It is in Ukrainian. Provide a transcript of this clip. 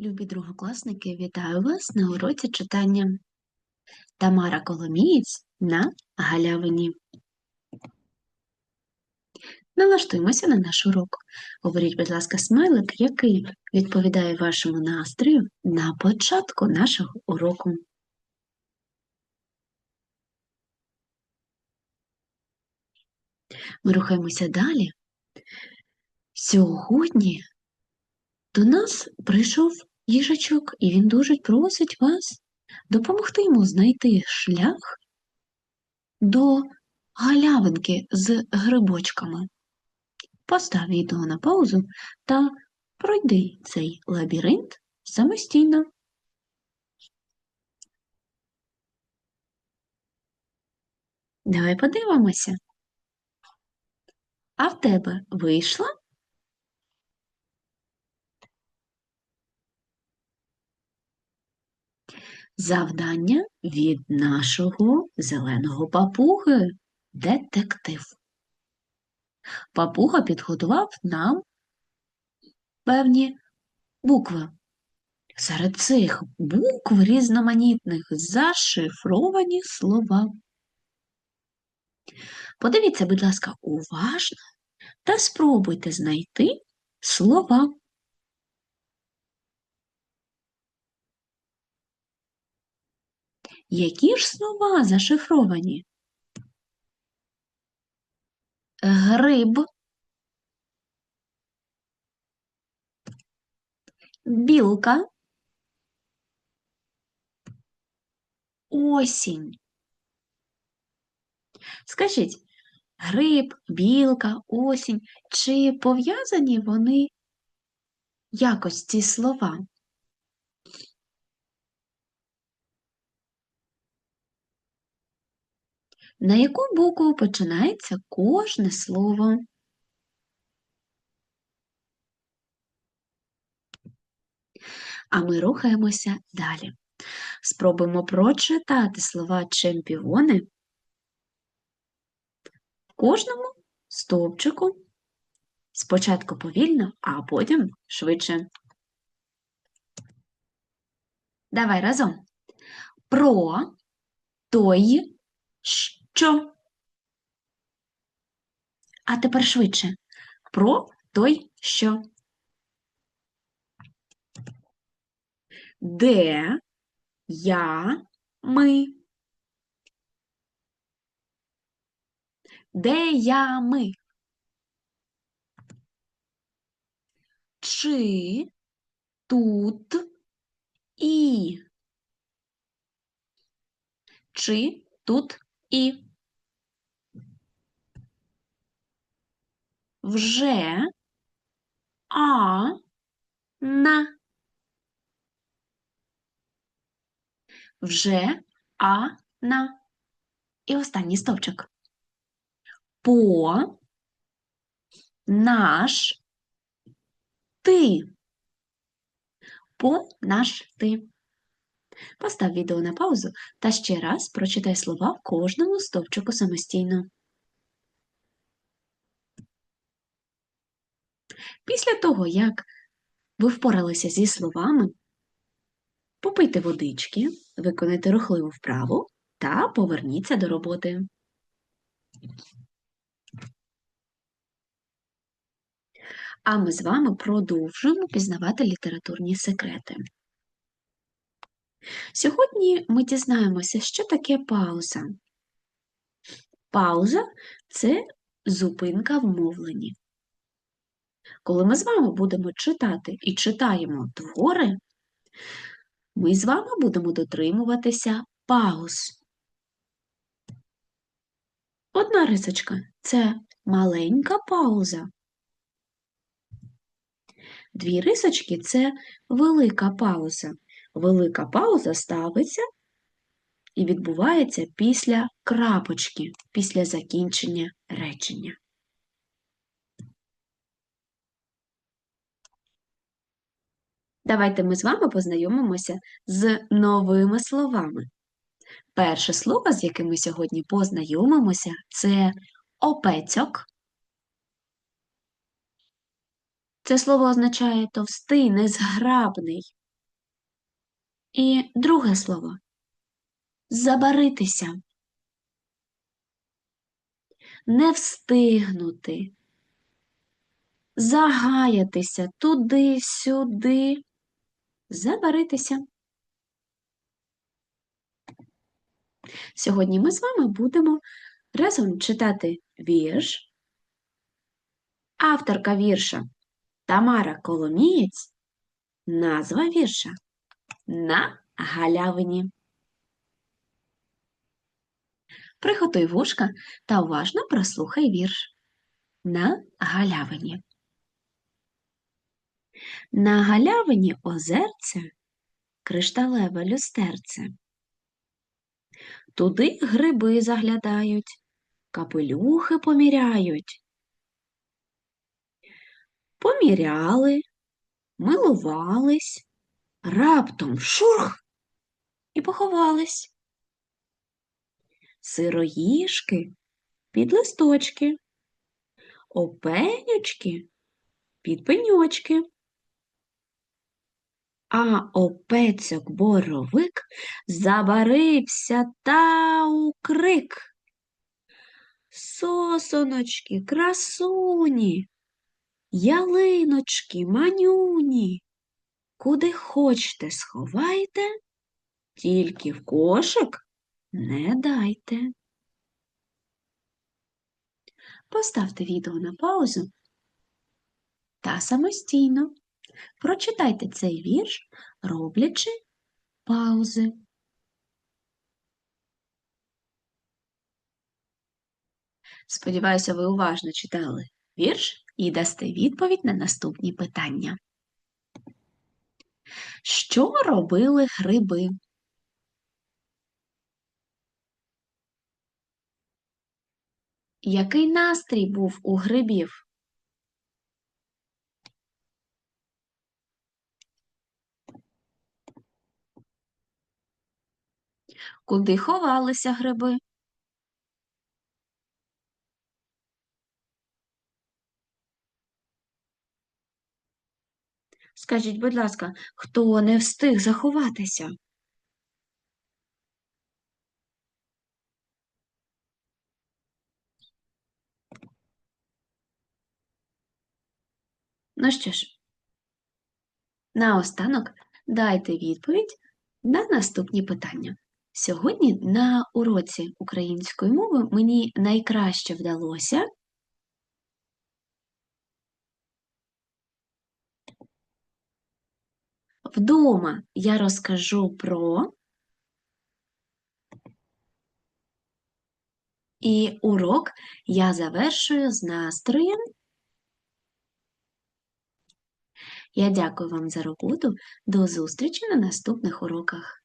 Любі другокласники, вітаю вас на уроці читання. Тамара Коломієць на галявині. Налаштуємося на наш урок. Говоріть, будь ласка, смайлик, який відповідає вашому настрою на початку нашого уроку. Ми рухаємося далі. Сьогодні до нас прийшов їжачок, і він дуже просить вас допомогти йому знайти шлях до галявинки з грибочками. Постав відео на паузу та пройди цей лабіринт самостійно. Давай подивимося. А в тебе вийшло? Завдання від нашого зеленого папуги детектив. Папуга підготував нам певні букви. Серед цих букв різноманітних зашифровані слова. Подивіться, будь ласка, уважно та спробуйте знайти слова. Які ж слова зашифровані? Гриб, білка, осінь. Скажіть, гриб, білка, осінь, чи пов'язані вони якось ці слова? На яку букву починається кожне слово? А ми рухаємося далі. Спробуємо прочитати слова чемпіони в кожному стовпчику. Спочатку повільно, а потім швидше. Давай разом. Про той, що. А тепер швидше. Про той, що. Де я ми? Де я ми? Чи тут і? Чи тут і? Вже а на вже а на. І останній стовпчик. По наш ти. По наш ти. Постав відео на паузу та ще раз прочитай слова в кожному стовпчику самостійно. Після того, як ви впоралися зі словами, попийте водички, виконайте рухливу вправу та поверніться до роботи. А ми з вами продовжуємо пізнавати літературні секрети. Сьогодні ми дізнаємося, що таке пауза. Пауза це зупинка в мовленні. Коли ми з вами будемо читати і читаємо твори, ми з вами будемо дотримуватися пауз. Одна рисочка це маленька пауза. Дві рисочки це велика пауза. Велика пауза ставиться і відбувається після крапочки, після закінчення речення. Давайте ми з вами познайомимося з новими словами. Перше слово, з яким ми сьогодні познайомимося, це опецьок. Це слово означає товстий, незграбний. І друге слово забаритися. Не встигнути, загаятися туди-сюди, забаритися. Сьогодні ми з вами будемо разом читати вірш. Авторка вірша Тамара Коломієць. Назва вірша На галявині. Приготуй вушка та уважно прослухай вірш. На галявині. На галявині озерце кришталеве люстерце. Туди гриби заглядають, капелюхи поміряють. Поміряли, милувались, раптом шурх і поховались. Сироїшки під листочки, опенючки під пеньочки. А опецьок боровик забарився та у крик. Сосоночки, красуні, ялиночки, манюні, куди хочете сховайте, тільки в кошик не дайте. Поставте відео на паузу та самостійно прочитайте цей вірш, роблячи паузи. Сподіваюся, ви уважно читали вірш і дасте відповідь на наступні питання. Що робили гриби? Який настрій був у грибів? Куди ховалися гриби? Скажіть, будь ласка, хто не встиг заховатися? Ну що ж, наостанок дайте відповідь на наступні питання. Сьогодні на уроці української мови мені найкраще вдалося вдома я розкажу про і урок я завершую з настроєм. Я дякую вам за роботу. До зустрічі на наступних уроках.